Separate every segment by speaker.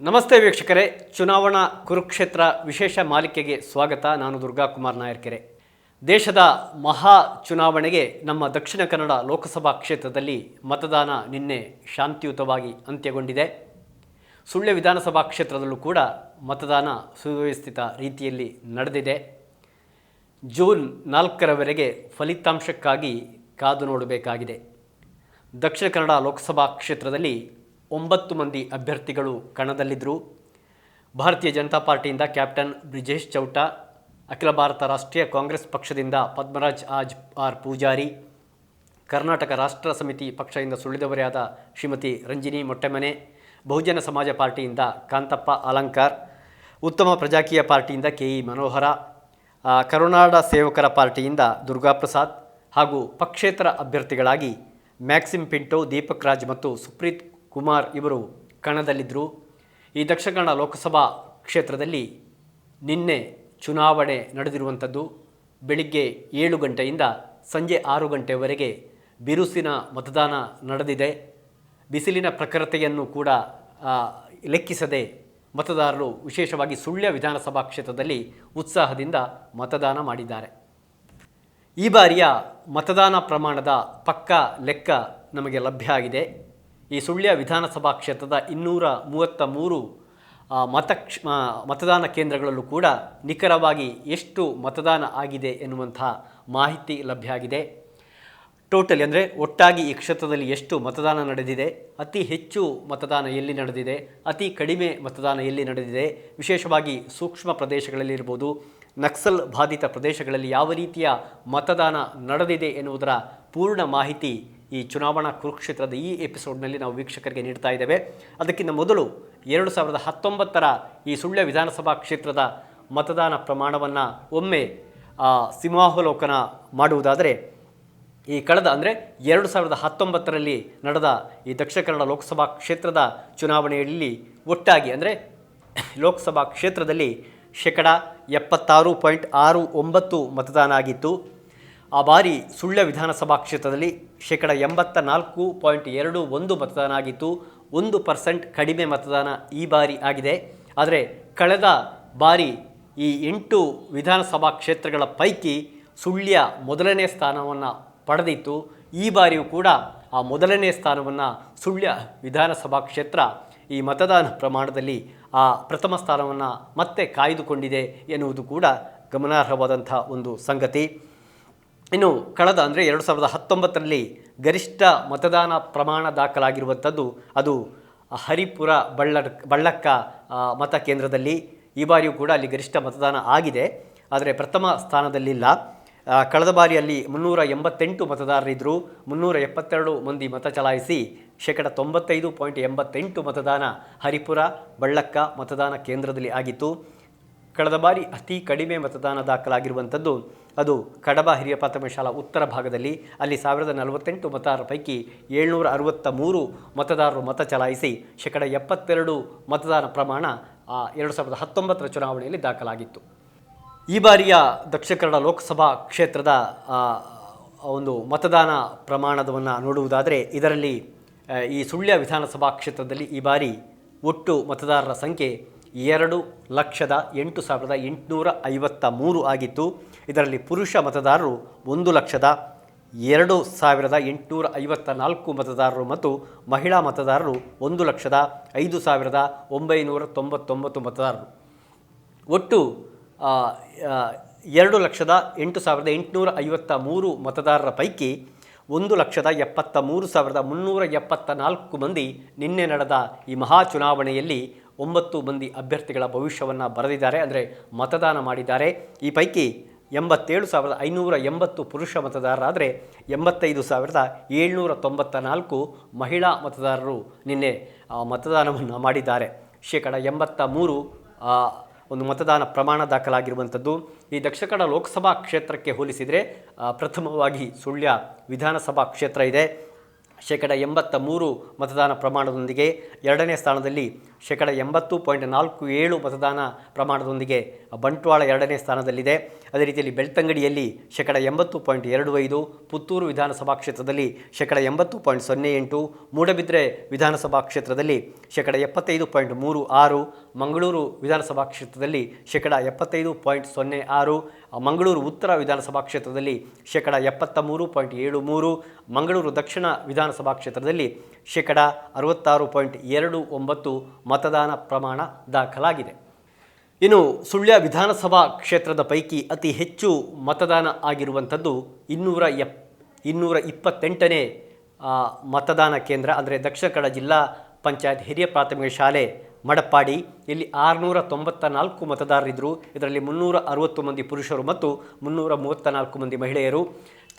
Speaker 1: ನಮಸ್ತೆ ವೀಕ್ಷಕರೇ. ಚುನಾವಣಾ ಕುರುಕ್ಷೇತ್ರ ವಿಶೇಷ ಮಾಲಿಕೆಗೆ ಸ್ವಾಗತ. ನಾನು ದುರ್ಗಾ ಕುಮಾರ್ ನಾಯರ್ಕೆರೆ. ದೇಶದ ಮಹಾ ಚುನಾವಣೆಗೆ ನಮ್ಮ ದಕ್ಷಿಣ ಕನ್ನಡ ಲೋಕಸಭಾ ಕ್ಷೇತ್ರದಲ್ಲಿ ಮತದಾನ ನಿನ್ನೆ ಶಾಂತಿಯುತವಾಗಿ ಅಂತ್ಯಗೊಂಡಿದೆ. ಸುಳ್ಯ ವಿಧಾನಸಭಾ ಕ್ಷೇತ್ರದಲ್ಲೂ ಕೂಡ ಮತದಾನ ಸುವ್ಯವಸ್ಥಿತ ರೀತಿಯಲ್ಲಿ ನಡೆದಿದೆ. ಜೂನ್ ನಾಲ್ಕರವರೆಗೆ ಫಲಿತಾಂಶಕ್ಕಾಗಿ ಕಾದು ನೋಡಬೇಕಾಗಿದೆ. ದಕ್ಷಿಣ ಕನ್ನಡ ಲೋಕಸಭಾ ಕ್ಷೇತ್ರದಲ್ಲಿ ಒಂಬತ್ತು ಮಂದಿ ಅಭ್ಯರ್ಥಿಗಳು ಕಣದಲ್ಲಿದ್ದರು. ಭಾರತೀಯ ಜನತಾ ಪಾರ್ಟಿಯಿಂದ ಕ್ಯಾಪ್ಟನ್ ಬ್ರಿಜೇಶ್ ಚೌಟ, ಅಖಿಲ ಭಾರತ ರಾಷ್ಟ್ರೀಯ ಕಾಂಗ್ರೆಸ್ ಪಕ್ಷದಿಂದ ಪದ್ಮರಾಜ್ ಆಜ್ ಆರ್ ಪೂಜಾರಿ, ಕರ್ನಾಟಕ ರಾಷ್ಟ್ರ ಸಮಿತಿ ಪಕ್ಷದಿಂದ ಸುಳಿದವರೇ ಶ್ರೀಮತಿ ರಂಜಿನಿ ಮೊಟ್ಟೆಮನೆ, ಬಹುಜನ ಸಮಾಜ ಪಾರ್ಟಿಯಿಂದ ಕಾಂತಪ್ಪ ಅಲಂಕಾರ್, ಉತ್ತಮ ಪ್ರಜಾಕೀಯ ಪಾರ್ಟಿಯಿಂದ ಕೆ ಇ ಮನೋಹರ ಕರುನಾಡ ಸೇವಕರ ಪಾರ್ಟಿಯಿಂದ ದುರ್ಗಾಪ್ರಸಾದ್ ಹಾಗೂ ಪಕ್ಷೇತರ ಅಭ್ಯರ್ಥಿಗಳಾಗಿ ಮ್ಯಾಕ್ಸಿಮ್ ಪಿಂಟೋ, ದೀಪಕ್ ರಾಜ್ ಮತ್ತು ಸುಪ್ರೀತ್ ಕುಮಾರ್ ಇವರು ಕಣದಲ್ಲಿದ್ದರು. ಈ ದಕ್ಷಿಣ ಕನ್ನಡ ಲೋಕಸಭಾ ಕ್ಷೇತ್ರದಲ್ಲಿ ನಿನ್ನೆ ಚುನಾವಣೆ ನಡೆದಿರುವಂಥದ್ದು. ಬೆಳಿಗ್ಗೆ ಏಳು ಗಂಟೆಯಿಂದ ಸಂಜೆ ಆರು ಗಂಟೆವರೆಗೆ ಬಿರುಸಿನ ಮತದಾನ ನಡೆದಿದೆ. ಬಿಸಿಲಿನ ಪ್ರಖರತೆಯನ್ನು ಕೂಡ ಲೆಕ್ಕಿಸದೆ ಮತದಾರರು ವಿಶೇಷವಾಗಿ ಸುಳ್ಯ ವಿಧಾನಸಭಾ ಕ್ಷೇತ್ರದಲ್ಲಿ ಉತ್ಸಾಹದಿಂದ ಮತದಾನ ಮಾಡಿದ್ದಾರೆ. ಈ ಬಾರಿಯ ಮತದಾನ ಪ್ರಮಾಣದ ಪಕ್ಕಾ ಲೆಕ್ಕ ನಮಗೆ ಲಭ್ಯ ಆಗಿದೆ. ಈ ಸುಳ್ಯ ವಿಧಾನಸಭಾ ಕ್ಷೇತ್ರದ ಇನ್ನೂರ ಮೂವತ್ತ ಮೂರು ಆ, ಮತ ಕ್ಷ- ಮತದಾನ ಕೇಂದ್ರಗಳಲ್ಲೂ ಕೂಡ ನಿಖರವಾಗಿ ಎಷ್ಟು ಮತದಾನ ಆಗಿದೆ ಎನ್ನುವಂತಹ ಮಾಹಿತಿ ಲಭ್ಯ ಆಗಿದೆ. ಟೋಟಲಿ ಅಂದರೆ ಒಟ್ಟಾಗಿ ಈ ಕ್ಷೇತ್ರದಲ್ಲಿ ಎಷ್ಟು ಮತದಾನ ನಡೆದಿದೆ ಅತಿ ಹೆಚ್ಚು ಮತದಾನ ಎಲ್ಲಿ ನಡೆದಿದೆ ಅತಿ ಕಡಿಮೆ ಮತದಾನ ಎಲ್ಲಿ ನಡೆದಿದೆ ವಿಶೇಷವಾಗಿ ಸೂಕ್ಷ್ಮ ಪ್ರದೇಶಗಳಲ್ಲಿರ್ಬೋದು ನಕ್ಸಲ್ ಬಾಧಿತ ಪ್ರದೇಶಗಳಲ್ಲಿ ಯಾವ ರೀತಿಯ ಮತದಾನ ನಡೆದಿದೆ ಎನ್ನುವುದರ ಪೂರ್ಣ ಮಾಹಿತಿ ಈ ಚುನಾವಣಾ ಕುರುಕ್ಷೇತ್ರದ ಈ ಎಪಿಸೋಡ್ನಲ್ಲಿ ನಾವು ವೀಕ್ಷಕರಿಗೆ ನೀಡ್ತಾ ಇದ್ದೇವೆ. ಅದಕ್ಕಿಂತ ಮೊದಲು ಎರಡು ಸಾವಿರದ ಹತ್ತೊಂಬತ್ತರ ಈ ಸುಳ್ಯ ವಿಧಾನಸಭಾ ಕ್ಷೇತ್ರದ ಮತದಾನ ಪ್ರಮಾಣವನ್ನು ಒಮ್ಮೆ ಸಿಂಹಾವಲೋಕನ ಮಾಡುವುದಾದರೆ, ಈ ಕಳೆದ ಅಂದರೆ ಎರಡು ಸಾವಿರದ ಹತ್ತೊಂಬತ್ತರಲ್ಲಿ ನಡೆದ ಈ ದಕ್ಷಿಣ ಕನ್ನಡ ಲೋಕಸಭಾ ಕ್ಷೇತ್ರದ ಚುನಾವಣೆಯಲ್ಲಿ ಒಟ್ಟಾಗಿ ಅಂದರೆ ಲೋಕಸಭಾ ಕ್ಷೇತ್ರದಲ್ಲಿ ಶೇಕಡ ಎಪ್ಪತ್ತಾರು ಪಾಯಿಂಟ್ ಆರು ಒಂಬತ್ತು ಮತದಾನ ಆಗಿತ್ತು. ಆ ಬಾರಿ ಸುಳ್ಯ ವಿಧಾನಸಭಾ ಕ್ಷೇತ್ರದಲ್ಲಿ ಶೇಕಡ ಎಂಬತ್ತ ನಾಲ್ಕು ಪಾಯಿಂಟ್ ಎರಡು ಒಂದು ಮತದಾನ ಆಗಿತ್ತು. ಒಂದು ಪರ್ಸೆಂಟ್ ಕಡಿಮೆ ಮತದಾನ ಈ ಬಾರಿ ಆಗಿದೆ. ಆದರೆ ಕಳೆದ ಬಾರಿ ಈ ಎಂಟು ವಿಧಾನಸಭಾ ಕ್ಷೇತ್ರಗಳ ಪೈಕಿ ಸುಳ್ಯ ಮೊದಲನೇ ಸ್ಥಾನವನ್ನು ಪಡೆದಿತ್ತು. ಈ ಬಾರಿಯೂ ಕೂಡ ಆ ಮೊದಲನೇ ಸ್ಥಾನವನ್ನು ಸುಳ್ಯ ವಿಧಾನಸಭಾ ಕ್ಷೇತ್ರ ಈ ಮತದಾನ ಪ್ರಮಾಣದಲ್ಲಿ ಆ ಪ್ರಥಮ ಸ್ಥಾನವನ್ನು ಮತ್ತೆ ಕಾಯ್ದುಕೊಂಡಿದೆ ಎನ್ನುವುದು ಕೂಡ ಗಮನಾರ್ಹವಾದಂಥ ಒಂದು ಸಂಗತಿ. ಇನ್ನು ಕಳೆದ ಅಂದರೆ ಎರಡು ಸಾವಿರದ ಹತ್ತೊಂಬತ್ತರಲ್ಲಿ ಗರಿಷ್ಠ ಮತದಾನ ಪ್ರಮಾಣ ದಾಖಲಾಗಿರುವಂಥದ್ದು ಅದು ಹರಿಪುರ ಬಳ್ಳ ಬಳ್ಳಕ್ಕ ಮತ ಕೇಂದ್ರದಲ್ಲಿ ಈ ಬಾರಿಯೂ ಕೂಡ ಅಲ್ಲಿ ಗರಿಷ್ಠ ಮತದಾನ ಆಗಿದೆ. ಆದರೆ ಪ್ರಥಮ ಸ್ಥಾನದಲ್ಲಿಲ್ಲ. ಕಳೆದ ಬಾರಿಯಲ್ಲಿ ಮುನ್ನೂರ ಎಂಬತ್ತೆಂಟು ಮತದಾರರಿದ್ದರು ಮುನ್ನೂರ ಎಪ್ಪತ್ತೆರಡು ಮಂದಿ ಮತ ಚಲಾಯಿಸಿ ಶೇಕಡ ತೊಂಬತ್ತೈದು ಪಾಯಿಂಟ್ ಎಂಬತ್ತೆಂಟು ಮತದಾನ ಹರಿಪುರ, ಬಳ್ಳಕ್ಕ ಮತದಾನ ಕೇಂದ್ರದಲ್ಲಿ ಆಗಿತ್ತು. ಕಳೆದ ಬಾರಿ ಅತಿ ಕಡಿಮೆ ಮತದಾನ ದಾಖಲಾಗಿರುವಂಥದ್ದು ಅದು ಕಡಬ ಹಿರಿಯ ಪ್ರಾಥಮಿಕ ಶಾಲಾ ಉತ್ತರ ಭಾಗದಲ್ಲಿ. ಅಲ್ಲಿ ಸಾವಿರದ ನಲವತ್ತೆಂಟು ಮತದಾರರ ಪೈಕಿ ಏಳ್ನೂರ ಅರವತ್ತ ಮೂರು ಮತದಾರರು ಮತ ಚಲಾಯಿಸಿ ಶೇಕಡ ಎಪ್ಪತ್ತೆರಡು ಮತದಾನ ಪ್ರಮಾಣ ಎರಡು ಸಾವಿರದ ಹತ್ತೊಂಬತ್ತರ ಚುನಾವಣೆಯಲ್ಲಿ ದಾಖಲಾಗಿತ್ತು. ಈ ಬಾರಿಯ ದಕ್ಷಿಣ ಕನ್ನಡ ಲೋಕಸಭಾ ಕ್ಷೇತ್ರದ ಒಂದು ಮತದಾನ ಪ್ರಮಾಣವನ್ನು ನೋಡುವುದಾದರೆ ಇದರಲ್ಲಿ ಈ ಸುಳ್ಯ ವಿಧಾನಸಭಾ ಕ್ಷೇತ್ರದಲ್ಲಿ ಈ ಬಾರಿ ಒಟ್ಟು ಮತದಾರರ ಸಂಖ್ಯೆ ಎರಡು ಲಕ್ಷದ ಎಂಟು ಸಾವಿರದ ಎಂಟುನೂರ ಐವತ್ತ ಮೂರು ಆಗಿತ್ತು. ಇದರಲ್ಲಿ ಪುರುಷ ಮತದಾರರು ಒಂದು ಲಕ್ಷದ ಎರಡು ಸಾವಿರದ ಎಂಟುನೂರ ಐವತ್ತ ನಾಲ್ಕು ಮತದಾರರು ಮತ್ತು ಮಹಿಳಾ ಮತದಾರರು ಒಂದು ಲಕ್ಷದ ಐದು ಸಾವಿರದ ಒಂಬೈನೂರ ತೊಂಬತ್ತೊಂಬತ್ತು ಮತದಾರರು. ಒಟ್ಟು ಎರಡು ಲಕ್ಷದ ಎಂಟು ಸಾವಿರದ ಎಂಟುನೂರ ಐವತ್ತ ಮೂರು ಮತದಾರರ ಪೈಕಿ ಒಂದು ಲಕ್ಷದ ಎಪ್ಪತ್ತ ಮೂರು ಸಾವಿರದ ಮುನ್ನೂರ ಎಪ್ಪತ್ತ ನಾಲ್ಕು ಮಂದಿ ನಿನ್ನೆ ನಡೆದ ಈ ಮಹಾ ಚುನಾವಣೆಯಲ್ಲಿ ಒಂಬತ್ತು ಮಂದಿ ಅಭ್ಯರ್ಥಿಗಳ ಭವಿಷ್ಯವನ್ನು ಬರೆದಿದ್ದಾರೆ, ಅಂದರೆ ಮತದಾನ ಮಾಡಿದ್ದಾರೆ. ಈ ಪೈಕಿ ಎಂಬತ್ತೇಳು ಸಾವಿರದ ಐನೂರ ಎಂಬತ್ತು ಪುರುಷ ಮತದಾರರಾದರೆ ಎಂಬತ್ತೈದು ಸಾವಿರದ ಏಳ್ನೂರ ತೊಂಬತ್ತ ನಾಲ್ಕು ಮಹಿಳಾ ಮತದಾರರು ನಿನ್ನೆ ಮತದಾನವನ್ನು ಮಾಡಿದ್ದಾರೆ. ಶೇಕಡ ಎಂಬತ್ತ ಮೂರು ಒಂದು ಮತದಾನ ಪ್ರಮಾಣ ದಾಖಲಾಗಿರುವಂಥದ್ದು. ಈ ದಕ್ಷಿಣ ಲೋಕಸಭಾ ಕ್ಷೇತ್ರಕ್ಕೆ ಹೋಲಿಸಿದರೆ ಪ್ರಥಮವಾಗಿ ಸುಳ್ಯ ವಿಧಾನಸಭಾ ಕ್ಷೇತ್ರ ಇದೆ. ಶೇಕಡ ಎಂಬತ್ತ ಮೂರು ಮತದಾನ ಪ್ರಮಾಣದೊಂದಿಗೆ ಎರಡನೇ ಸ್ಥಾನದಲ್ಲಿ ಶೇಕಡ ಎಂಬತ್ತು ಪಾಯಿಂಟ್ ನಾಲ್ಕು ಏಳು ಮತದಾನ ಪ್ರಮಾಣದೊಂದಿಗೆ ಬಂಟ್ವಾಳ ಎರಡನೇ ಸ್ಥಾನದಲ್ಲಿದೆ. ಅದೇ ರೀತಿಯಲ್ಲಿ ಬೆಳ್ತಂಗಡಿಯಲ್ಲಿ ಶೇಕಡ ಎಂಬತ್ತು ಪಾಯಿಂಟ್ ಎರಡು ಐದು, ಪುತ್ತೂರು ವಿಧಾನಸಭಾ ಕ್ಷೇತ್ರದಲ್ಲಿ ಶೇಕಡ ಎಂಬತ್ತು ಪಾಯಿಂಟ್ ಸೊನ್ನೆ ಎಂಟು, ಮೂಡಬಿದ್ರೆ ವಿಧಾನಸಭಾ ಕ್ಷೇತ್ರದಲ್ಲಿ ಶೇಕಡ ಎಪ್ಪತ್ತೈದು ಪಾಯಿಂಟ್ ಮೂರು ಆರು, ಮಂಗಳೂರು ವಿಧಾನಸಭಾ ಕ್ಷೇತ್ರದಲ್ಲಿ ಶೇಕಡ ಎಪ್ಪತ್ತೈದು ಪಾಯಿಂಟ್ ಸೊನ್ನೆ ಆರು, ಮಂಗಳೂರು ಉತ್ತರ ವಿಧಾನಸಭಾ ಕ್ಷೇತ್ರದಲ್ಲಿ ಶೇಕಡ ಎಪ್ಪತ್ತ ಮೂರು ಪಾಯಿಂಟ್ ಏಳು ಮೂರು, ಮಂಗಳೂರು ದಕ್ಷಿಣ ವಿಧಾನಸಭಾ ಕ್ಷೇತ್ರದಲ್ಲಿ ಶೇಕಡ ಅರವತ್ತಾರು ಪಾಯಿಂಟ್ ಎರಡು ಒಂಬತ್ತು ಮತದಾನ ಪ್ರಮಾಣ ದಾಖಲಾಗಿದೆ. ಇನ್ನು ಸುಳ್ಯ ವಿಧಾನಸಭಾ ಕ್ಷೇತ್ರದ ಪೈಕಿ ಅತಿ ಹೆಚ್ಚು ಮತದಾನ ಆಗಿರುವಂಥದ್ದು ಇನ್ನೂರ ಎಪ್, ಇನ್ನೂರ ಇಪ್ಪತ್ತೆಂಟನೇ ಮತದಾನ ಕೇಂದ್ರ ಅಂದರೆ ದಕ್ಷಿಣ ಕನ್ನಡ ಜಿಲ್ಲಾ ಪಂಚಾಯತ್ ಹಿರಿಯ ಪ್ರಾಥಮಿಕ ಶಾಲೆ ಮಡಪ್ಪಾಡಿ. ಇಲ್ಲಿ ಆರುನೂರ ತೊಂಬತ್ತ ನಾಲ್ಕು ಮತದಾರರಿದ್ದರು. ಇದರಲ್ಲಿ ಮುನ್ನೂರ ಅರವತ್ತು ಮಂದಿ ಪುರುಷರು ಮತ್ತು ಮುನ್ನೂರ ಮೂವತ್ತ ನಾಲ್ಕು ಮಂದಿ ಮಹಿಳೆಯರು.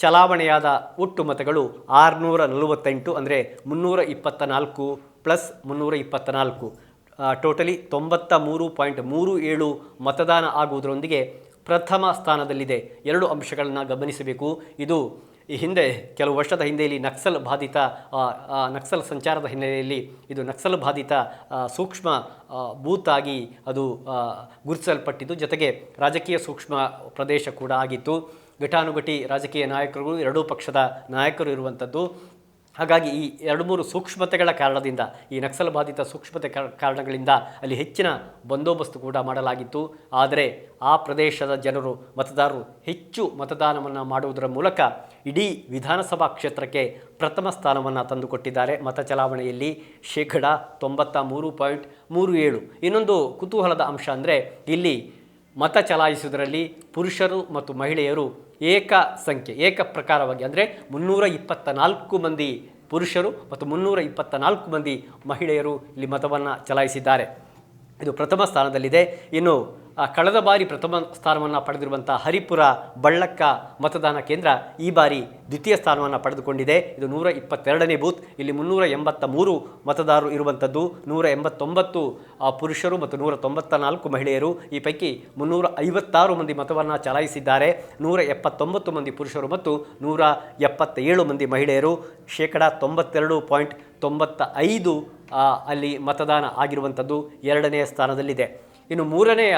Speaker 1: ಚಲಾವಣೆಯಾದ ಒಟ್ಟು ಮತಗಳು ಆರುನೂರ ನಲವತ್ತೆಂಟು ಅಂದರೆ ಮುನ್ನೂರ ಇಪ್ಪತ್ತ ನಾಲ್ಕು ಪ್ಲಸ್ ಮುನ್ನೂರ ಇಪ್ಪತ್ತ ನಾಲ್ಕು ಟೋಟಲಿ ತೊಂಬತ್ತ ಮೂರು ಪಾಯಿಂಟ್ ಮೂರು ಏಳು ಮತದಾನ ಆಗುವುದರೊಂದಿಗೆ ಪ್ರಥಮ ಸ್ಥಾನದಲ್ಲಿದೆ. ಎರಡು ಅಂಶಗಳನ್ನು ಗಮನಿಸಬೇಕು. ಇದು ಈ ಹಿಂದೆ, ಕೆಲವು ವರ್ಷದ ಹಿಂದೆಯಲ್ಲಿ ನಕ್ಸಲ್ ಬಾಧಿತ ನಕ್ಸಲ್ ಸಂಚಾರದ ಹಿನ್ನೆಲೆಯಲ್ಲಿ ಇದು ನಕ್ಸಲ್ ಬಾಧಿತ ಸೂಕ್ಷ್ಮ ಬೂತ್ ಅದು ಗುರುತಿಸಲ್ಪಟ್ಟಿದ್ದು. ಜೊತೆಗೆ ರಾಜಕೀಯ ಸೂಕ್ಷ್ಮ ಪ್ರದೇಶ ಕೂಡ ಆಗಿತ್ತು. ಘಟಾನುಘಟಿ ರಾಜಕೀಯ ನಾಯಕರು ಎರಡೂ ಪಕ್ಷದ ನಾಯಕರು ಇರುವಂಥದ್ದು. ಹಾಗಾಗಿ ಈ ಎರಡು ಮೂರು ಸೂಕ್ಷ್ಮತೆಗಳ ಕಾರಣದಿಂದ, ಈ ನಕ್ಸಲ್ ಬಾಧಿತ ಸೂಕ್ಷ್ಮತೆ ಕಾರಣಗಳಿಂದ ಅಲ್ಲಿ ಹೆಚ್ಚಿನ ಬಂದೋಬಸ್ತು ಕೂಡ ಮಾಡಲಾಗಿತ್ತು. ಆದರೆ ಆ ಪ್ರದೇಶದ ಜನರು, ಮತದಾರರು ಹೆಚ್ಚು ಮತದಾನವನ್ನು ಮಾಡುವುದರ ಮೂಲಕ ಇಡೀ ವಿಧಾನಸಭಾ ಕ್ಷೇತ್ರಕ್ಕೆ ಪ್ರಥಮ ಸ್ಥಾನವನ್ನು ತಂದುಕೊಟ್ಟಿದ್ದಾರೆ. ಮತ ಚಲಾವಣೆಯಲ್ಲಿ ಶೇಕಡ ತೊಂಬತ್ತ ಮೂರು ಪಾಯಿಂಟ್ ಮೂರು ಏಳು. ಇನ್ನೊಂದು ಕುತೂಹಲದ ಅಂಶ ಅಂದರೆ ಇಲ್ಲಿ ಮತ ಚಲಾಯಿಸುವುದರಲ್ಲಿ ಪುರುಷರು ಮತ್ತು ಮಹಿಳೆಯರು ಏಕ ಸಂಖ್ಯೆ, ಏಕ ಪ್ರಕಾರವಾಗಿ ಅಂದರೆ ಮುನ್ನೂರ ಇಪ್ಪತ್ತ ನಾಲ್ಕು ಮಂದಿ ಪುರುಷರು ಮತ್ತು ಮುನ್ನೂರ ಇಪ್ಪತ್ತ ನಾಲ್ಕು ಮಂದಿ ಮಹಿಳೆಯರು ಇಲ್ಲಿ ಮತವನ್ನು ಚಲಾಯಿಸಿದ್ದಾರೆ. ಇದು ಪ್ರಥಮ ಸ್ಥಾನದಲ್ಲಿದೆ. ಇನ್ನು ಕಳೆದ ಬಾರಿ ಪ್ರಥಮ ಸ್ಥಾನವನ್ನು ಪಡೆದಿರುವಂಥ ಹರಿಪುರ ಬಳ್ಳಕ್ಕ ಮತದಾನ ಕೇಂದ್ರ ಈ ಬಾರಿ ದ್ವಿತೀಯ ಸ್ಥಾನವನ್ನು ಪಡೆದುಕೊಂಡಿದೆ. ಇದು ನೂರ ಇಪ್ಪತ್ತೆರಡನೇ ಬೂತ್. ಇಲ್ಲಿ ಮುನ್ನೂರ ಎಂಬತ್ತ ಮೂರು ಮತದಾರರು ಇರುವಂಥದ್ದು ನೂರ ಎಂಬತ್ತೊಂಬತ್ತು ಪುರುಷರು ಮತ್ತು ನೂರ ತೊಂಬತ್ತ ನಾಲ್ಕು ಮಹಿಳೆಯರು. ಈ ಪೈಕಿ ಮುನ್ನೂರ ಐವತ್ತಾರು ಮಂದಿ ಮತವನ್ನು ಚಲಾಯಿಸಿದ್ದಾರೆ. ನೂರ ಎಪ್ಪತ್ತೊಂಬತ್ತು ಮಂದಿ ಪುರುಷರು ಮತ್ತು ನೂರ ಎಪ್ಪತ್ತೇಳು ಮಂದಿ ಮಹಿಳೆಯರು. ಶೇಕಡ ತೊಂಬತ್ತೆರಡು ಪಾಯಿಂಟ್ ತೊಂಬತ್ತ ಐದು ಅಲ್ಲಿ ಮತದಾನ ಆಗಿರುವಂಥದ್ದು ಎರಡನೆಯ ಸ್ಥಾನದಲ್ಲಿದೆ. ಇನ್ನು ಮೂರನೆಯ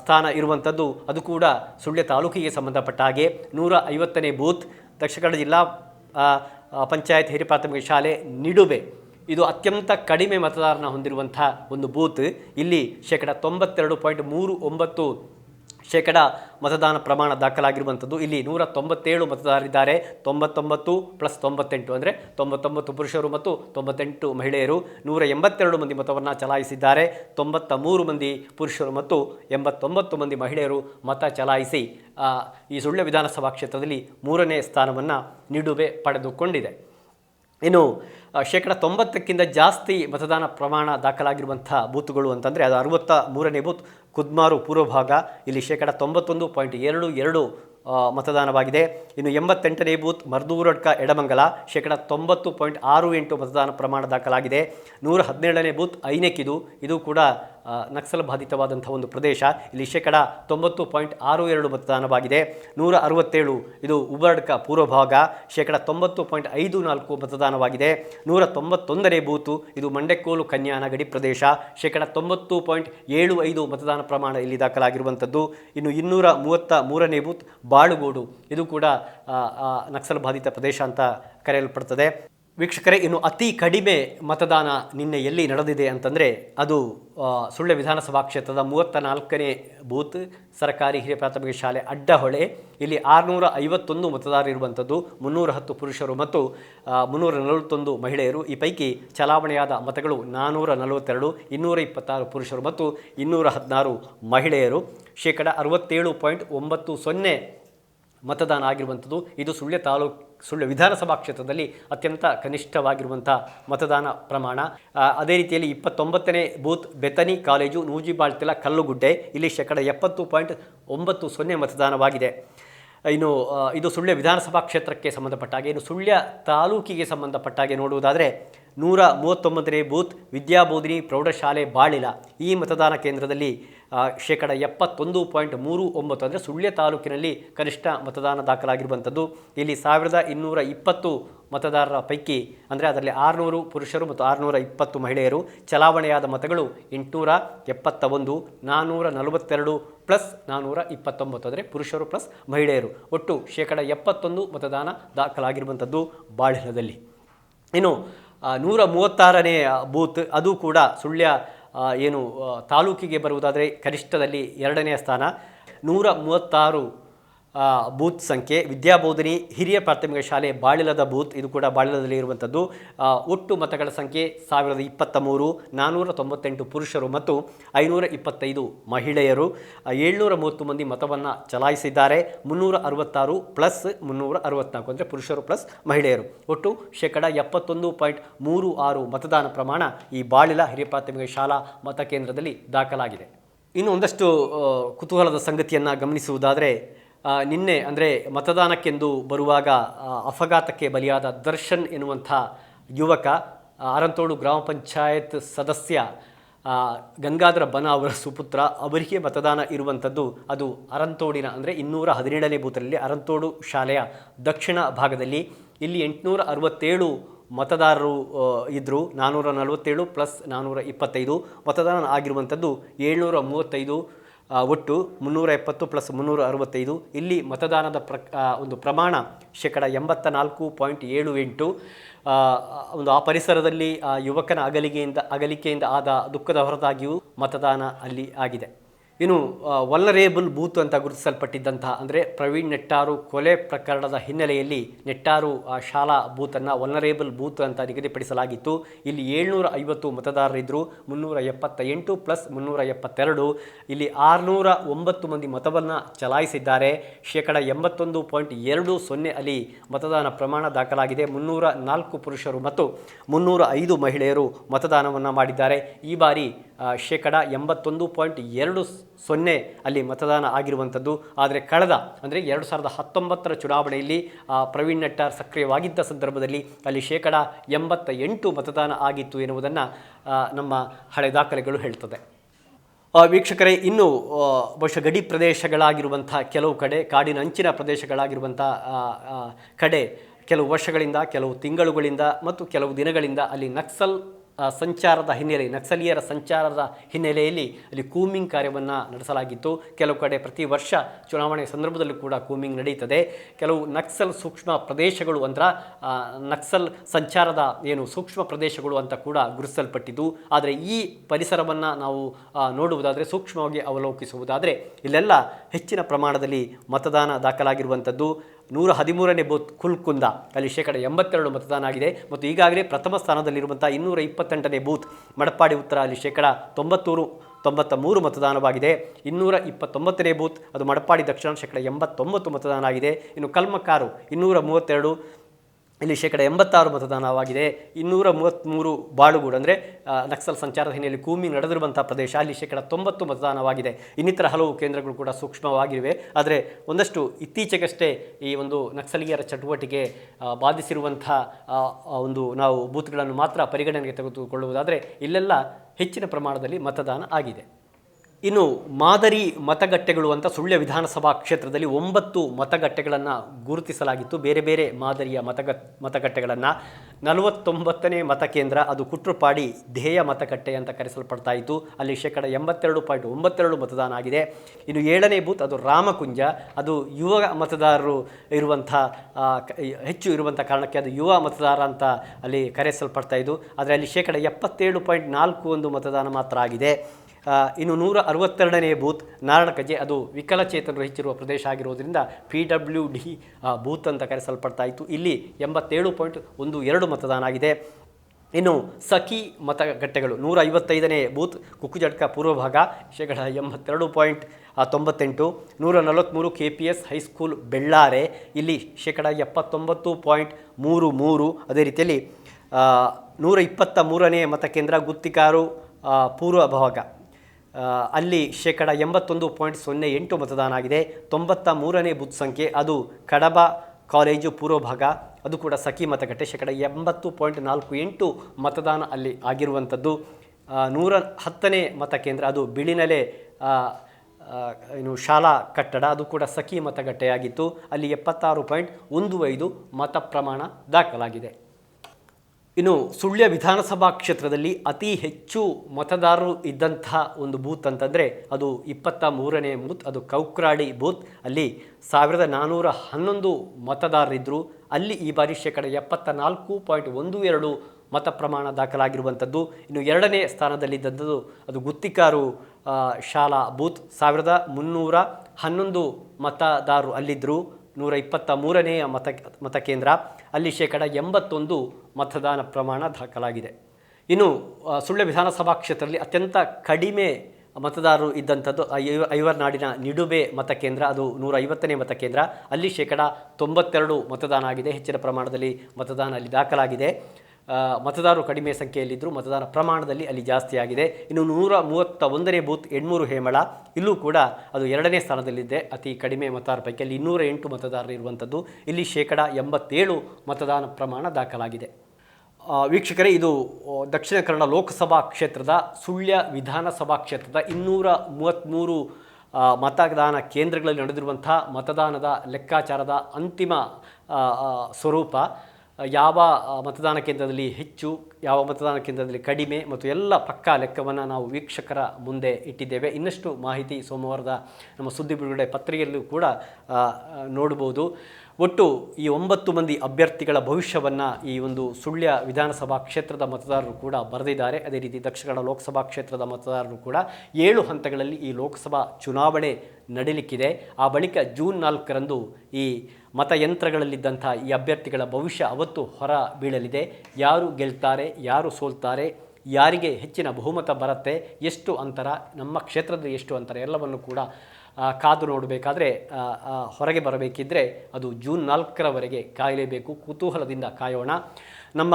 Speaker 1: ಸ್ಥಾನ ಇರುವಂಥದ್ದು ಅದು ಕೂಡ ಸುಳ್ಯ ತಾಲೂಕಿಗೆ ಸಂಬಂಧಪಟ್ಟ ಹಾಗೆ. ನೂರ ಐವತ್ತನೇ ಬೂತ್, ದಕ್ಷಿಣ ಕನ್ನಡ ಜಿಲ್ಲಾ ಪಂಚಾಯತ್ ಹಿರಿಯ ಪ್ರಾಥಮಿಕ ಶಾಲೆ ನಿಡುಬೆ ಇದು ಅತ್ಯಂತ ಕಡಿಮೆ ಮತದಾರನ ಹೊಂದಿರುವಂಥ ಒಂದು ಬೂತ್. ಇಲ್ಲಿ ಶೇಕಡ ತೊಂಬತ್ತೆರಡು ಪಾಯಿಂಟ್ ಮೂರು ಒಂಬತ್ತು ಶೇಕಡ ಮತದಾನ ಪ್ರಮಾಣ ದಾಖಲಾಗಿರುವಂಥದ್ದು. ಇಲ್ಲಿ ನೂರ ತೊಂಬತ್ತೇಳು ಮತದಾರರಿದ್ದಾರೆ. ತೊಂಬತ್ತೊಂಬತ್ತು ಪ್ಲಸ್ ತೊಂಬತ್ತೆಂಟು ಅಂದರೆ ತೊಂಬತ್ತೊಂಬತ್ತು ಪುರುಷರು ಮತ್ತು ತೊಂಬತ್ತೆಂಟು ಮಹಿಳೆಯರು. ನೂರ ಎಂಬತ್ತೆರಡು ಮಂದಿ ಮತವನ್ನು ಚಲಾಯಿಸಿದ್ದಾರೆ. ತೊಂಬತ್ತ ಮೂರು ಮಂದಿ ಪುರುಷರು ಮತ್ತು ಎಂಬತ್ತೊಂಬತ್ತು ಮಂದಿ ಮಹಿಳೆಯರು ಮತ ಚಲಾಯಿಸಿ ಈ ಸುಳ್ಯ ವಿಧಾನಸಭಾ ಕ್ಷೇತ್ರದಲ್ಲಿ ಮೂರನೇ ಸ್ಥಾನವನ್ನು ನಿಡುವೆ ಪಡೆದುಕೊಂಡಿದೆ. ಇನ್ನು ಶೇಕಡ ತೊಂಬತ್ತಕ್ಕಿಂತ ಜಾಸ್ತಿ ಮತದಾನ ಪ್ರಮಾಣ ದಾಖಲಾಗಿರುವಂಥ ಬೂತ್ಗಳು ಅಂತಂದರೆ ಅದು ಅರವತ್ತ ಮೂರನೇ ಬೂತ್, ಕುದ್ಮಾರು ಪೂರ್ವಭಾಗ. ಇಲ್ಲಿ ಶೇಕಡ ತೊಂಬತ್ತೊಂದು ಪಾಯಿಂಟ್ ಎರಡು ಎರಡು ಮತದಾನವಾಗಿದೆ. ಇನ್ನು ಎಂಬತ್ತೆಂಟನೇ ಬೂತ್, ಮರ್ದೂರಡ್ಕ, ಎಡಮಂಗಲ. ಶೇಕಡ ತೊಂಬತ್ತು ಪಾಯಿಂಟ್ ಆರು ಎಂಟು ಮತದಾನ ಪ್ರಮಾಣ ದಾಖಲಾಗಿದೆ. ನೂರ ಹದಿನೇಳನೇ ಬೂತ್ ಐನೆಕ್ಕಿದು ಇದು ಕೂಡ ನಕ್ಸಲ್ ಬಾಧಿತವಾದಂಥ ಒಂದು ಪ್ರದೇಶ. ಇಲ್ಲಿ ಶೇಕಡ ತೊಂಬತ್ತು ಪಾಯಿಂಟ್ ಆರು ಎರಡು ಮತದಾನವಾಗಿದೆ. ನೂರ ಅರವತ್ತೇಳು ಇದು ಉಬರ್ಡ್ಕ ಪೂರ್ವಭಾಗ. ಶೇಕಡ ತೊಂಬತ್ತು ಪಾಯಿಂಟ್ ಐದು ನಾಲ್ಕು ಮತದಾನವಾಗಿದೆ. ನೂರ ತೊಂಬತ್ತೊಂದನೇ ಬೂತು, ಇದು ಮಂಡೆಕೋಲು ಕನ್ಯಾನ ಗಡಿ ಪ್ರದೇಶ. ಶೇಕಡ ತೊಂಬತ್ತು ಪಾಯಿಂಟ್ ಏಳು ಐದು ಮತದಾನ ಪ್ರಮಾಣ ಇಲ್ಲಿ ದಾಖಲಾಗಿರುವಂಥದ್ದು. ಇನ್ನು ಇನ್ನೂರ ಮೂವತ್ತ ಮೂರನೇ ಬೂತ್, ಬಾಳುಗೋಡು. ಇದು ಕೂಡ ನಕ್ಸಲ್ ಬಾಧಿತ ಪ್ರದೇಶ ಅಂತ ಕರೆಯಲ್ಪಡ್ತದೆ. ವೀಕ್ಷಕರೇ, ಇನ್ನು ಅತಿ ಕಡಿಮೆ ಮತದಾನ ನಿನ್ನೆ ಎಲ್ಲಿ ನಡೆದಿದೆ ಅಂತಂದರೆ ಅದು ಸುಳ್ಯ ವಿಧಾನಸಭಾ ಕ್ಷೇತ್ರದ ಮೂವತ್ತ ನಾಲ್ಕನೇ ಬೂತ್, ಸರ್ಕಾರಿ ಹಿರಿಯ ಪ್ರಾಥಮಿಕ ಶಾಲೆ ಅಡ್ಡಹೊಳೆ. ಇಲ್ಲಿ ಆರುನೂರ ಐವತ್ತೊಂದು ಮತದಾರರು ಇರುವಂಥದ್ದು, ಮುನ್ನೂರ ಹತ್ತು ಪುರುಷರು ಮತ್ತು ಮುನ್ನೂರ ನಲವತ್ತೊಂದು ಮಹಿಳೆಯರು. ಈ ಪೈಕಿ ಚಲಾವಣೆಯಾದ ಮತಗಳು ನಾನ್ನೂರ ನಲವತ್ತೆರಡು, ಇನ್ನೂರ ಇಪ್ಪತ್ತಾರು ಪುರುಷರು ಮತ್ತು ಇನ್ನೂರ ಹದಿನಾರು ಮಹಿಳೆಯರು. ಶೇಕಡ ಅರವತ್ತೇಳು ಪಾಯಿಂಟ್ ಒಂಬತ್ತು ಸೊನ್ನೆ ಮತದಾನ ಆಗಿರುವಂಥದ್ದು. ಇದು ಸುಳ್ಯ ತಾಲೂಕು ಸುಳ್ಯ ವಿಧಾನಸಭಾ ಕ್ಷೇತ್ರದಲ್ಲಿ ಅತ್ಯಂತ ಕನಿಷ್ಠವಾಗಿರುವಂಥ ಮತದಾನ ಪ್ರಮಾಣ. ಅದೇ ರೀತಿಯಲ್ಲಿ ಇಪ್ಪತ್ತೊಂಬತ್ತನೇ ಬೂತ್ ಬೆತನಿ ಕಾಲೇಜು ನೂಜಿಬಾಳ್ತಿಲ ಕಲ್ಲುಗುಡ್ಡೆ, ಇಲ್ಲಿ ಶೇಕಡ ಎಪ್ಪತ್ತು ಪಾಯಿಂಟ್ ಒಂಬತ್ತು ಸೊನ್ನೆ ಮತದಾನವಾಗಿದೆ. ಇನ್ನು ಇದು ಸುಳ್ಯ ವಿಧಾನಸಭಾ ಕ್ಷೇತ್ರಕ್ಕೆ ಸಂಬಂಧಪಟ್ಟ ಹಾಗೆ, ಇನ್ನು ಸುಳ್ಯ ತಾಲೂಕಿಗೆ ಸಂಬಂಧಪಟ್ಟ ಹಾಗೆ ನೋಡುವುದಾದರೆ, ನೂರ ಮೂವತ್ತೊಂಬತ್ತನೇ ಬೂತ್ ವಿದ್ಯಾಬೋಧಿನಿ ಪ್ರೌಢಶಾಲೆ ಬಾಳಿಲ ಈ ಮತದಾನ ಕೇಂದ್ರದಲ್ಲಿ ಶೇಕಡ ಎಪ್ಪತ್ತೊಂದು ಪಾಯಿಂಟ್ ಮೂರು ಒಂಬತ್ತು ಅಂದರೆ ಸುಳ್ಯ ತಾಲೂಕಿನಲ್ಲಿ ಕನಿಷ್ಠ ಮತದಾನ ದಾಖಲಾಗಿರುವಂಥದ್ದು. ಇಲ್ಲಿ ಸಾವಿರದ ಇನ್ನೂರ ಇಪ್ಪತ್ತು ಮತದಾರರ ಪೈಕಿ ಅಂದರೆ ಅದರಲ್ಲಿ ಆರುನೂರು ಪುರುಷರು ಮತ್ತು ಆರುನೂರ ಇಪ್ಪತ್ತು ಮಹಿಳೆಯರು. ಚಲಾವಣೆಯಾದ ಮತಗಳು ಎಂಟುನೂರ ಎಪ್ಪತ್ತ ಒಂದು ನಾನ್ನೂರ ನಲವತ್ತೆರಡು ಪ್ಲಸ್ ನಾನ್ನೂರ ಇಪ್ಪತ್ತೊಂಬತ್ತು ಅಂದರೆ ಪುರುಷರು ಪ್ಲಸ್ ಮಹಿಳೆಯರು. ಒಟ್ಟು ಶೇಕಡ ಎಪ್ಪತ್ತೊಂದು ಮತದಾನ ದಾಖಲಾಗಿರುವಂಥದ್ದು ಬಾಳೆಹಳ್ಳದಲ್ಲಿ ಇನ್ನು ನೂರ ಮೂವತ್ತಾರನೇ ಬೂತ್, ಅದು ಕೂಡ ಸುಳ್ಯ ಏನು ತಾಲೂಕಿಗೆ ಬರುವುದಾದರೆ ಕನಿಷ್ಠದಲ್ಲಿ ಎರಡನೆಯ ಸ್ಥಾನ. ನೂರ ಮೂವತ್ತಾರು ಬೂತ್ ಸಂಖ್ಯೆ, ವಿದ್ಯಾಬೋಧಿನಿ ಹಿರಿಯ ಪ್ರಾಥಮಿಕ ಶಾಲೆ ಬಾಳಿಲದ ಬೂತ್, ಇದು ಕೂಡ ಬಾಳಿಲದಲ್ಲಿ ಇರುವಂಥದ್ದು ಒಟ್ಟು ಮತಗಳ ಸಂಖ್ಯೆ ಸಾವಿರದ ಇಪ್ಪತ್ತ ಮೂರು ನಾನ್ನೂರ ತೊಂಬತ್ತೆಂಟು ಪುರುಷರು ಮತ್ತು ಐನೂರ ಇಪ್ಪತ್ತೈದು ಮಹಿಳೆಯರು. ಏಳ್ನೂರ ಮೂವತ್ತು ಮಂದಿ ಮತವನ್ನು ಚಲಾಯಿಸಿದ್ದಾರೆ. ಮುನ್ನೂರ ಅರವತ್ತಾರು ಪ್ಲಸ್ ಮುನ್ನೂರ ಅರವತ್ನಾಲ್ಕು ಅಂದರೆ ಪುರುಷರು ಪ್ಲಸ್ ಮಹಿಳೆಯರು. ಒಟ್ಟು ಶೇಕಡ ಎಪ್ಪತ್ತೊಂದು ಪಾಯಿಂಟ್ ಮೂರು ಆರು ಮತದಾನ ಪ್ರಮಾಣ ಈ ಬಾಳಿಲ ಹಿರಿಯ ಪ್ರಾಥಮಿಕ ಶಾಲಾ ಮತಕೇಂದ್ರದಲ್ಲಿ ದಾಖಲಾಗಿದೆ. ಇನ್ನು ಒಂದಷ್ಟು ಕುತೂಹಲದ ಸಂಗತಿಯನ್ನು ಗಮನಿಸುವುದಾದರೆ ನಿನ್ನೆ ಅಂದರೆ ಮತದಾನಕ್ಕೆಂದು ಬರುವಾಗ ಅಪಘಾತಕ್ಕೆ ಬಲಿಯಾದ ದರ್ಶನ್ ಎನ್ನುವಂಥ ಯುವಕ ಅರಂತೋಳು ಗ್ರಾಮ ಪಂಚಾಯತ್ ಸದಸ್ಯ ಗಂಗಾಧರ ಬನ ಅವರ ಸುಪುತ್ರ, ಅವರಿಗೆ ಮತದಾನ ಇರುವಂಥದ್ದು ಅದು ಅರಂತೋಡಿನ ಅಂದರೆ ಇನ್ನೂರ ಹದಿನೇಳನೇ ಬೂತಲ್ಲಿ ಅರಂತೋಡು ಶಾಲೆಯ ದಕ್ಷಿಣ ಭಾಗದಲ್ಲಿ. ಇಲ್ಲಿ ಎಂಟುನೂರ ಅರವತ್ತೇಳು ಮತದಾರರು ಇದ್ದರು ನಾನ್ನೂರ ನಲವತ್ತೇಳು ಪ್ಲಸ್ ನಾನ್ನೂರ ಇಪ್ಪತ್ತೈದು. ಮತದಾನ ಆಗಿರುವಂಥದ್ದು ಏಳ್ನೂರ ಮೂವತ್ತೈದು. ಒಟ್ಟು ಮುನ್ನೂರ ಎಪ್ಪತ್ತು ಪ್ಲಸ್ ಮುನ್ನೂರ ಅರವತ್ತೈದು. ಇಲ್ಲಿ ಮತದಾನದ ಪ್ರ ಒಂದು ಪ್ರಮಾಣ ಶೇಕಡ ಎಂಬತ್ತ ನಾಲ್ಕು ಪಾಯಿಂಟ್ ಏಳು ಎಂಟು. ಒಂದು ಆ ಪರಿಸರದಲ್ಲಿ ಯುವಕನ ಅಗಲಿಕೆಯಿಂದ ಅಗಲಿಕೆಯಿಂದ ಆದ ದುಃಖದ ಹೊರತಾಗಿಯೂ ಮತದಾನ ಅಲ್ಲಿ ಆಗಿದೆ. ಇನ್ನು ವಲ್ಲರೇಬಲ್ ಬೂತ್ ಅಂತ ಗುರುತಿಸಲ್ಪಟ್ಟಿದ್ದಂಥ ಅಂದರೆ ಪ್ರವೀಣ್ ನೆಟ್ಟಾರು ಕೊಲೆ ಪ್ರಕರಣದ ಹಿನ್ನೆಲೆಯಲ್ಲಿ ನೆಟ್ಟಾರು ಶಾಲಾ ಬೂತನ್ನು ವಲ್ಲರೇಬಲ್ ಬೂತ್ ಅಂತ ನಿಗದಿಪಡಿಸಲಾಗಿತ್ತು. ಇಲ್ಲಿ ಏಳ್ನೂರ ಐವತ್ತು ಮತದಾರರಿದ್ದರು ಮುನ್ನೂರ ಎಪ್ಪತ್ತ ಎಂಟು ಪ್ಲಸ್ ಮುನ್ನೂರ ಎಪ್ಪತ್ತೆರಡು ಇಲ್ಲಿ ಆರುನೂರ ಒಂಬತ್ತು ಮಂದಿ ಮತವನ್ನು ಚಲಾಯಿಸಿದ್ದಾರೆ. ಶೇಕಡ ಎಂಬತ್ತೊಂದು ಪಾಯಿಂಟ್ ಎರಡು ಸೊನ್ನೆ ಅಲ್ಲಿ ಮತದಾನ ಪ್ರಮಾಣ ದಾಖಲಾಗಿದೆ. ಮುನ್ನೂರ ನಾಲ್ಕು ಪುರುಷರು ಮತ್ತು ಮುನ್ನೂರ ಐದು ಮಹಿಳೆಯರು ಮತದಾನವನ್ನು ಮಾಡಿದ್ದಾರೆ. ಈ ಬಾರಿ ಶೇಕಡ ಎಂಬತ್ತೊಂದು ಪಾಯಿಂಟ್ ಎರಡು ಸೊನ್ನೆ ಅಲ್ಲಿ ಮತದಾನ ಆಗಿರುವಂಥದ್ದು. ಆದರೆ ಕಳೆದ, ಅಂದರೆ ಎರಡು ಸಾವಿರದ ಹತ್ತೊಂಬತ್ತರ ಚುನಾವಣೆಯಲ್ಲಿ ಪ್ರವೀಣ್ ನೆಟ್ಟಾರ್ ಸಕ್ರಿಯವಾಗಿದ್ದ ಸಂದರ್ಭದಲ್ಲಿ ಅಲ್ಲಿ ಶೇಕಡ ಎಂಬತ್ತ ಎಂಟು ಮತದಾನ ಆಗಿತ್ತು ಎನ್ನುವುದನ್ನು ನಮ್ಮ ಹಳೆ ದಾಖಲೆಗಳು ಹೇಳ್ತದೆ. ವೀಕ್ಷಕರೇ, ಇನ್ನು ಬಹುಶಃ ಗಡಿ ಪ್ರದೇಶಗಳಾಗಿರುವಂಥ ಕೆಲವು ಕಡೆ, ಕಾಡಿನ ಅಂಚಿನ ಪ್ರದೇಶಗಳಾಗಿರುವಂಥ ಕಡೆ ಕೆಲವು ವರ್ಷಗಳಿಂದ, ಕೆಲವು ತಿಂಗಳುಗಳಿಂದ ಮತ್ತು ಕೆಲವು ದಿನಗಳಿಂದ ಅಲ್ಲಿ ನಕ್ಸಲ್ ಸಂಚಾರದ ಹಿನ್ನೆಲೆ, ನಕ್ಸಲೀಯರ ಸಂಚಾರದ ಹಿನ್ನೆಲೆಯಲ್ಲಿ ಅಲ್ಲಿ ಕೂಮಿಂಗ್ ಕಾರ್ಯವನ್ನು ನಡೆಸಲಾಗಿತ್ತು. ಕೆಲವು ಕಡೆ ಪ್ರತಿ ವರ್ಷ ಚುನಾವಣೆ ಸಂದರ್ಭದಲ್ಲೂ ಕೂಡ ಕೂಮಿಂಗ್ ನಡೆಯುತ್ತದೆ ಕೆಲವು ನಕ್ಸಲ್ ಸೂಕ್ಷ್ಮ ಪ್ರದೇಶಗಳು ಅಂದ್ರೆ ನಕ್ಸಲ್ ಸಂಚಾರದ ಏನು ಸೂಕ್ಷ್ಮ ಪ್ರದೇಶಗಳು ಅಂತ ಕೂಡ ಗುರುತಿಸಲ್ಪಟ್ಟಿದ್ದು. ಆದರೆ ಈ ಪರಿಸರವನ್ನು ನಾವು ನೋಡುವುದಾದರೆ ಸೂಕ್ಷ್ಮವಾಗಿ ಅವಲೋಕಿಸುವುದಾದರೆ, ಇಲ್ಲೆಲ್ಲ ಹೆಚ್ಚಿನ ಪ್ರಮಾಣದಲ್ಲಿ ಮತದಾನ ದಾಖಲಾಗಿರುವಂಥದ್ದು ನೂರ ಹದಿಮೂರನೇ ಬೂತ್ ಕುಲ್ಕುಂದ. ಅಲ್ಲಿ ಶೇಕಡ ಎಂಬತ್ತೆರಡು ಮತದಾನ ಆಗಿದೆ. ಮತ್ತು ಈಗಾಗಲೇ ಪ್ರಥಮ ಸ್ಥಾನದಲ್ಲಿರುವಂಥ ಇನ್ನೂರ ಇಪ್ಪತ್ತೆಂಟನೇ ಬೂತ್ ಮಡಪ್ಪಾಡಿ ಉತ್ತರ ಅಲ್ಲಿ ಶೇಕಡ ತೊಂಬತ್ತೂರು ತೊಂಬತ್ತ ಮೂರು ಮತದಾನವಾಗಿದೆ. ಇನ್ನೂರ ಇಪ್ಪತ್ತೊಂಬತ್ತನೇ ಬೂತ್, ಅದು ಮಡಪ್ಪಾಡಿ ದಕ್ಷಿಣ ಶೇಕಡ ಎಂಬತ್ತೊಂಬತ್ತು ಮತದಾನ ಆಗಿದೆ. ಇನ್ನು ಕಲ್ಮಕ್ಕಾರು ಇನ್ನೂರ ಮೂವತ್ತೆರಡು ಇಲ್ಲಿ ಶೇಕಡ ಎಂಬತ್ತಾರು ಮತದಾನವಾಗಿದೆ. ಇನ್ನೂರ ಮೂವತ್ತ್ಮೂರು ಬಾಳುಗೂಡು ಅಂದರೆ ನಕ್ಸಲ್ ಸಂಚಾರದ ಹಿನ್ನೆಲೆಯಲ್ಲಿ ಕೂಮಿ ನಡೆದಿರುವಂಥ ಪ್ರದೇಶ. ಅಲ್ಲಿ ಶೇಕಡ ತೊಂಬತ್ತು ಮತದಾನವಾಗಿದೆ. ಇನ್ನಿತರ ಹಲವು ಕೇಂದ್ರಗಳು ಕೂಡ ಸೂಕ್ಷ್ಮವಾಗಿವೆ. ಆದರೆ ಒಂದಷ್ಟು ಇತ್ತೀಚೆಗಷ್ಟೇ ಈ ಒಂದು ನಕ್ಸಲೀಯರ ಚಟುವಟಿಕೆ ಬಾಧಿಸಿರುವಂಥ ಒಂದು ನಾವು ಬೂತ್ಗಳನ್ನು ಮಾತ್ರ ಪರಿಗಣನೆಗೆ ತೆಗೆದುಕೊಳ್ಳುವುದಾದರೆ, ಇಲ್ಲೆಲ್ಲ ಹೆಚ್ಚಿನ ಪ್ರಮಾಣದಲ್ಲಿ ಮತದಾನ ಆಗಿದೆ. ಇನ್ನು ಮಾದರಿ ಮತಗಟ್ಟೆಗಳು ಅಂತ ಸುಳ್ಯ ವಿಧಾನಸಭಾ ಕ್ಷೇತ್ರದಲ್ಲಿ ಒಂಬತ್ತು ಮತಗಟ್ಟೆಗಳನ್ನು ಗುರುತಿಸಲಾಗಿತ್ತು. ಬೇರೆ ಬೇರೆ ಮಾದರಿಯ ಮತಗ, ಮತಗಟ್ಟೆಗಳನ್ನು ನಲವತ್ತೊಂಬತ್ತನೇ ಮತಕೇಂದ್ರ, ಅದು ಕುಟ್ರುಪಾಡಿ ಧ್ಯೇಯ ಮತಗಟ್ಟೆ ಅಂತ ಕರೆಸಲ್ಪಡ್ತಾ ಇತ್ತು. ಅಲ್ಲಿ ಶೇಕಡ ಎಂಬತ್ತೆರಡು ಪಾಯಿಂಟ್ ಒಂಬತ್ತೆರಡು ಮತದಾನ ಆಗಿದೆ. ಇನ್ನು ಏಳನೇ ಬೂತ್, ಅದು ರಾಮಕುಂಜ. ಅದು ಯುವ ಮತದಾರರು ಇರುವಂಥ ಹೆಚ್ಚು ಇರುವಂಥ ಕಾರಣಕ್ಕೆ ಅದು ಯುವ ಮತದಾರ ಅಂತ ಅಲ್ಲಿ ಕರೆಸಲ್ಪಡ್ತಾ ಇದ್ದು, ಆದರೆ ಅಲ್ಲಿ ಶೇಕಡ ಎಪ್ಪತ್ತೇಳು ಪಾಯಿಂಟ್ ನಾಲ್ಕು ಒಂದು ಮತದಾನ ಮಾತ್ರ ಆಗಿದೆ. ಇನ್ನು ನೂರ ಅರವತ್ತೆರಡನೇ ಬೂತ್ ನಾರಾಯಣಕಜೆ ಅದು ವಿಕಲಚೇತನರು ಹೆಚ್ಚಿರುವ ಪ್ರದೇಶ ಆಗಿರುವುದರಿಂದ ಪಿ ಡಬ್ಲ್ಯೂ ಡಿ ಬೂತ್ ಅಂತ ಕರೆಸಲ್ಪಡ್ತಾ ಇತ್ತು. ಇಲ್ಲಿ ಎಂಬತ್ತೇಳು ಪಾಯಿಂಟ್ ಒಂದು ಎರಡು ಮತದಾನ ಆಗಿದೆ. ಇನ್ನು ಸಖಿ ಮತಗಟ್ಟೆಗಳು, ನೂರ ಐವತ್ತೈದನೇ ಬೂತ್ ಕುಕ್ಕುಜಟ್ಕ ಪೂರ್ವ ಭಾಗ ಶೇಕಡ ಎಂಬತ್ತೆರಡು ಪಾಯಿಂಟ್ ತೊಂಬತ್ತೆಂಟು. ನೂರ ನಲವತ್ತ್ಮೂರು K P S high school Bellare, ಇಲ್ಲಿ ಶೇಕಡ ಎಪ್ಪತ್ತೊಂಬತ್ತು ಪಾಯಿಂಟ್ ಮೂರು ಮೂರು. ಅದೇ ರೀತಿಯಲ್ಲಿ ನೂರ ಇಪ್ಪತ್ತ ಮೂರನೇ ಮತಕೇಂದ್ರ ಗುತ್ತಿಕಾರು ಪೂರ್ವ ಭಾಗ ಅಲ್ಲಿ ಶೇಕಡ ಎಂಬತ್ತೊಂದು ಪಾಯಿಂಟ್ ಸೊನ್ನೆ ಎಂಟು ಮತದಾನ ಆಗಿದೆ. ತೊಂಬತ್ತ ಮೂರನೇ ಬೂತ್ ಸಂಖ್ಯೆ, ಅದು ಕಡಬ ಕಾಲೇಜು ಪೂರ್ವಭಾಗ, ಅದು ಕೂಡ ಸಖಿ ಮತಗಟ್ಟೆ. ಶೇಕಡ ಎಂಬತ್ತು ಪಾಯಿಂಟ್ ನಾಲ್ಕು ಎಂಟು ಮತದಾನ ಅಲ್ಲಿ ಆಗಿರುವಂಥದ್ದು. ನೂರ ಹತ್ತನೇ ಮತಕೇಂದ್ರ ಅದು ಬಿಳಿನಲೆ ಏನು ಶಾಲಾ ಕಟ್ಟಡ, ಅದು ಕೂಡ ಸಖಿ ಮತಗಟ್ಟೆಯಾಗಿತ್ತು. ಅಲ್ಲಿ ಎಪ್ಪತ್ತಾರು ಪಾಯಿಂಟ್ ಒಂದು ಐದು ಮತ ಪ್ರಮಾಣ ದಾಖಲಾಗಿದೆ. ಇನ್ನು ಸುಳ್ಯ ವಿಧಾನಸಭಾ ಕ್ಷೇತ್ರದಲ್ಲಿ ಅತಿ ಹೆಚ್ಚು ಮತದಾರರು ಇದ್ದಂಥ ಒಂದು ಬೂತ್ ಅಂತಂದರೆ ಅದು ಇಪ್ಪತ್ತ ಮೂರನೇ ಬೂತ್, ಅದು ಕೌಕ್ರಾಡಿ ಬೂತ್. ಅಲ್ಲಿ ಸಾವಿರದ ನಾನ್ನೂರ ಹನ್ನೊಂದು ಮತದಾರರಿದ್ದರು ಅಲ್ಲಿ ಈ ಬಾರಿ ಶೇಕಡ ಎಪ್ಪತ್ತ ನಾಲ್ಕು ಪಾಯಿಂಟ್ ಒಂದು ಎರಡು ಮತ ಪ್ರಮಾಣ ದಾಖಲಾಗಿರುವಂಥದ್ದು. ಇನ್ನು ಎರಡನೇ ಸ್ಥಾನದಲ್ಲಿದ್ದಂಥದ್ದು ಅದು ಗುತ್ತಿಕಾರು ಶಾಲಾ ಬೂತ್. ಸಾವಿರದ ಮುನ್ನೂರ ಹನ್ನೊಂದು ಮತದಾರರು ಅಲ್ಲಿದ್ದರು ನೂರ ಇಪ್ಪತ್ತ ಮೂರನೆಯ ಮತ, ಮತಕೇಂದ್ರ. ಅಲ್ಲಿ ಶೇಕಡ ಎಂಬತ್ತೊಂದು ಮತದಾನ ಪ್ರಮಾಣ ದಾಖಲಾಗಿದೆ. ಇನ್ನು ಸುಳ್ಯ ವಿಧಾನಸಭಾ ಕ್ಷೇತ್ರದಲ್ಲಿ ಅತ್ಯಂತ ಕಡಿಮೆ ಮತದಾರರು ಇದ್ದಂಥದ್ದು ಐವ ಐವರ್ನಾಡಿನ ನಿಡುಬೆ ಮತಕೇಂದ್ರ, ಅದು ನೂರ ಐವತ್ತನೇ ಮತಕೇಂದ್ರ. ಅಲ್ಲಿ ಶೇಕಡ ತೊಂಬತ್ತೆರಡು ಮತದಾನ ಆಗಿದೆ. ಹೆಚ್ಚಿನ ಪ್ರಮಾಣದಲ್ಲಿ ಮತದಾನ ಅಲ್ಲಿ ದಾಖಲಾಗಿದೆ. ಮತದಾರರು ಕಡಿಮೆ ಸಂಖ್ಯೆಯಲ್ಲಿದ್ದರು ಮತದಾನ ಪ್ರಮಾಣದಲ್ಲಿ ಅಲ್ಲಿ ಜಾಸ್ತಿಯಾಗಿದೆ ಇನ್ನು ನೂರ ಮೂವತ್ತ ಒಂದನೇ ಬೂತ್ ಎಣ್ಮೂರು ಹೇಮಳ. ಇಲ್ಲೂ ಕೂಡ ಅದು ಎರಡನೇ ಸ್ಥಾನದಲ್ಲಿದೆ. ಅತಿ ಕಡಿಮೆ ಮತದಾರ ಪೈಕಿ ಅಲ್ಲಿ ಇನ್ನೂರ ಎಂಟು ಮತದಾರರು ಇರುವಂಥದ್ದು. ಇಲ್ಲಿ ಶೇಕಡ ಎಂಬತ್ತೇಳು ಮತದಾನ ಪ್ರಮಾಣ ದಾಖಲಾಗಿದೆ. ವೀಕ್ಷಕರೇ, ಇದು ದಕ್ಷಿಣ ಕನ್ನಡ ಲೋಕಸಭಾ ಕ್ಷೇತ್ರದ ಸುಳ್ಯ ವಿಧಾನಸಭಾ ಕ್ಷೇತ್ರದ ಇನ್ನೂರ ಮೂವತ್ತ್ಮೂರು ಮತದಾನ ಕೇಂದ್ರಗಳಲ್ಲಿ ನಡೆದಿರುವಂಥ ಮತದಾನದ ಲೆಕ್ಕಾಚಾರದ ಅಂತಿಮ ಸ್ವರೂಪ. ಯಾವ ಮತದಾನ ಕೇಂದ್ರದಲ್ಲಿ ಹೆಚ್ಚು, ಯಾವ ಮತದಾನ ಕೇಂದ್ರದಲ್ಲಿ ಕಡಿಮೆ ಮತ್ತು ಎಲ್ಲ ಪಕ್ಕಾ ಲೆಕ್ಕವನ್ನು ನಾವು ವೀಕ್ಷಕರ ಮುಂದೆ ಇಟ್ಟಿದ್ದೇವೆ. ಇನ್ನಷ್ಟು ಮಾಹಿತಿ ಸೋಮವಾರದ ನಮ್ಮ ಸುದ್ದಿ ಬಿಡುಗಡೆ ಪತ್ರಿಕೆಯಲ್ಲೂ ಕೂಡ ನೋಡ್ಬೋದು. ಒಟ್ಟು ಈ ಒಂಬತ್ತು ಮಂದಿ ಅಭ್ಯರ್ಥಿಗಳ ಭವಿಷ್ಯವನ್ನು ಈ ಒಂದು ಸುಳ್ಯ ವಿಧಾನಸಭಾ ಕ್ಷೇತ್ರದ ಮತದಾರರು ಕೂಡ ಬರೆದಿದ್ದಾರೆ. ಅದೇ ರೀತಿ ದಕ್ಷಿಣ ಲೋಕಸಭಾ ಕ್ಷೇತ್ರದ ಮತದಾರರು ಕೂಡ ಏಳು ಹಂತಗಳಲ್ಲಿ ಈ ಲೋಕಸಭಾ ಚುನಾವಣೆ ನಡೀಲಿಕ್ಕಿದೆ. ಆ ಬಳಿಕ ಜೂನ್ ನಾಲ್ಕರಂದು ಈ ಮತಯಂತ್ರಗಳಲ್ಲಿದ್ದಂಥ ಈ ಅಭ್ಯರ್ಥಿಗಳ ಭವಿಷ್ಯ ಅವತ್ತು ಹೊರ ಬೀಳಲಿದೆ ಯಾರು ಗೆಲ್ತಾರೆ, ಯಾರು ಸೋಲ್ತಾರೆ, ಯಾರಿಗೆ ಹೆಚ್ಚಿನ ಬಹುಮತ ಬರುತ್ತೆ, ಎಷ್ಟು ಅಂತರ, ನಮ್ಮ ಕ್ಷೇತ್ರದಲ್ಲಿ ಎಷ್ಟು ಅಂತರ, ಎಲ್ಲವನ್ನು ಕೂಡ ಕಾದು ನೋಡಬೇಕಾದ್ರೆ ಹೊರಗೆ ಬರಬೇಕಿದ್ದರೆ ಅದು ಜೂನ್ ನಾಲ್ಕರವರೆಗೆ ಕಾಯಲೇಬೇಕು, ಕುತೂಹಲದಿಂದ ಕಾಯೋಣ. ನಮ್ಮ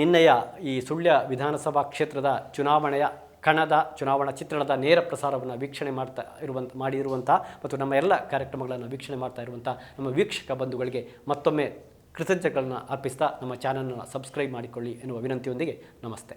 Speaker 1: ನಿನ್ನೆಯ ಈ ಸುಳ್ಯ ವಿಧಾನಸಭಾ ಕ್ಷೇತ್ರದ ಚುನಾವಣೆಯ ಕಣದ, ಚುನಾವಣಾ ಚಿತ್ರಣದ ನೇರ ಪ್ರಸಾರವನ್ನು ವೀಕ್ಷಣೆ ಮಾಡ್ತಾ ಇರುವಂಥ ಮಾಡಿರುವಂಥ ಮತ್ತು ನಮ್ಮ ಎಲ್ಲ ಕಾರ್ಯಕ್ರಮಗಳನ್ನು ವೀಕ್ಷಣೆ ಮಾಡ್ತಾ ಇರುವಂಥ ನಮ್ಮ ವೀಕ್ಷಕ ಬಂಧುಗಳಿಗೆ ಮತ್ತೊಮ್ಮೆ ಕೃತಜ್ಞತೆಗಳನ್ನು ಅರ್ಪಿಸ್ತಾ ನಮ್ಮ ಚಾನಲ್ನ ಸಬ್ಸ್ಕ್ರೈಬ್ ಮಾಡಿಕೊಳ್ಳಿ ಎನ್ನುವ ವಿನಂತಿಯೊಂದಿಗೆ ನಮಸ್ತೆ.